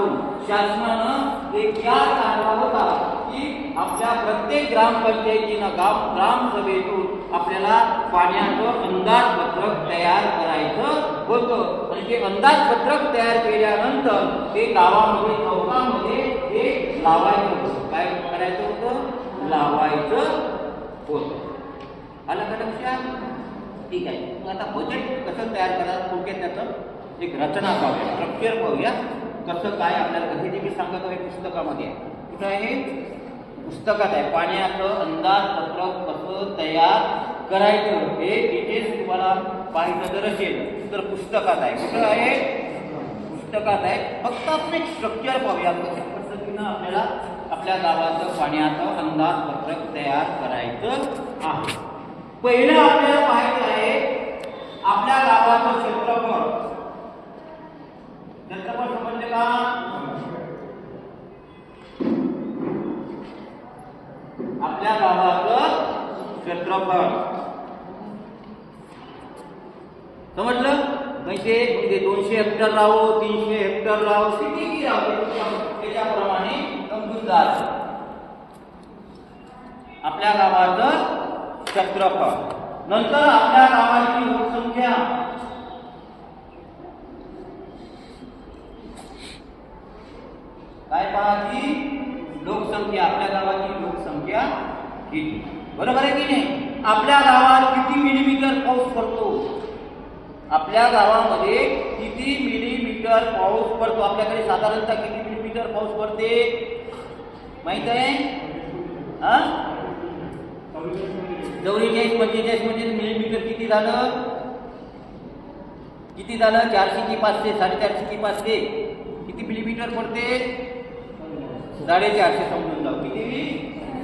काळापासून शासनानं एक याद आणला होता की आपल्या प्रत्येक ग्रामपंचायतीनं गाव ग्रामसभेतून आपल्याला पाण्याचं अंदाजपत्रक तयार करायचं होतं. आणि ते अंदाजपत्रक तयार केल्यानंतर ते गावामध्ये चौकामध्ये ते लावायचं होतं. काय करायचं होतं? लावायचं होतं. आलं का लक्षात ठीक आहे. मग आता बजेट कसं तयार करायचं थोडक्यात त्याचं एक रचना पाहूया स्ट्रक्चर पाहूया. कसं काय आपल्याला कधी ते मी सांगतो आहे पुस्तकामध्ये आहे. कुठं आहे पुस्तकात आहे. पाण्याचं अंदाजपत्रक कसं तयार करायचं हे डिटेल्स तुम्हाला पाहिजे जर असेल तर पुस्तकात आहे. कुठं आहे? पुस्तकात आहे. फक्त आपण एक स्ट्रक्चर पाहूया. कशा पद्धतीनं आपल्याला आपल्या गावाचं पाण्याचं अंदाजपत्रक तयार करायचं आहे. पहिलं आपल्याला पाहायचं आहे आपल्या गावाचं क्षेत्रफळ क्षेत्रफळ समजले का आपल्या गावाचं क्षेत्रफळ समजलं? म्हणजे म्हणजे दोनशे हेक्टर राहो तीनशे हेक्टर राहो किती राहो त्याच्याप्रमाणे समजून जात आपल्या गावाचं क्षेत्रफळ नंतर आपल्या गावाची लोकसंख्या. काय पाहायची? लोकसंख्या आपल्या गावाची लोकसंख्या. किती बरोबर आहे की नाही? आपल्या गावात किती मिलीमीटर पाऊस पडतो? आपल्या गावामध्ये किती मिलीमीटर पाऊस पडतो? आपल्याकडे साधारणतः किती मिलीमीटर पाऊस पडते? माहीत आहे? हा? चौवेचाळीस पंचेचाळीस म्हणजे मिलीमीटर किती झालं? किती झालं? चारशे की पाचशे साडेचारशे की पाचशे. किती मिलीमीटर पडते? साडेचारशे समजून जाऊ किती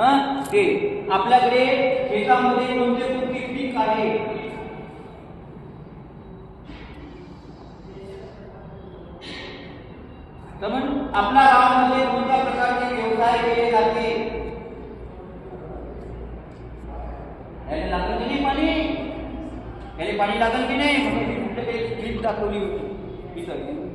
हा? ते आपल्याकडे शेतामध्ये कोणते कोणते पीक आहे? तर मग आपल्या गावामध्ये कोणत्या प्रकारचे व्यवसाय केले जाते? याला लागलं की नाही पाणी? याने पाणी लागलं की नाही? म्हणून मी कुठे काही क्लिप दाखवली होती. इथं.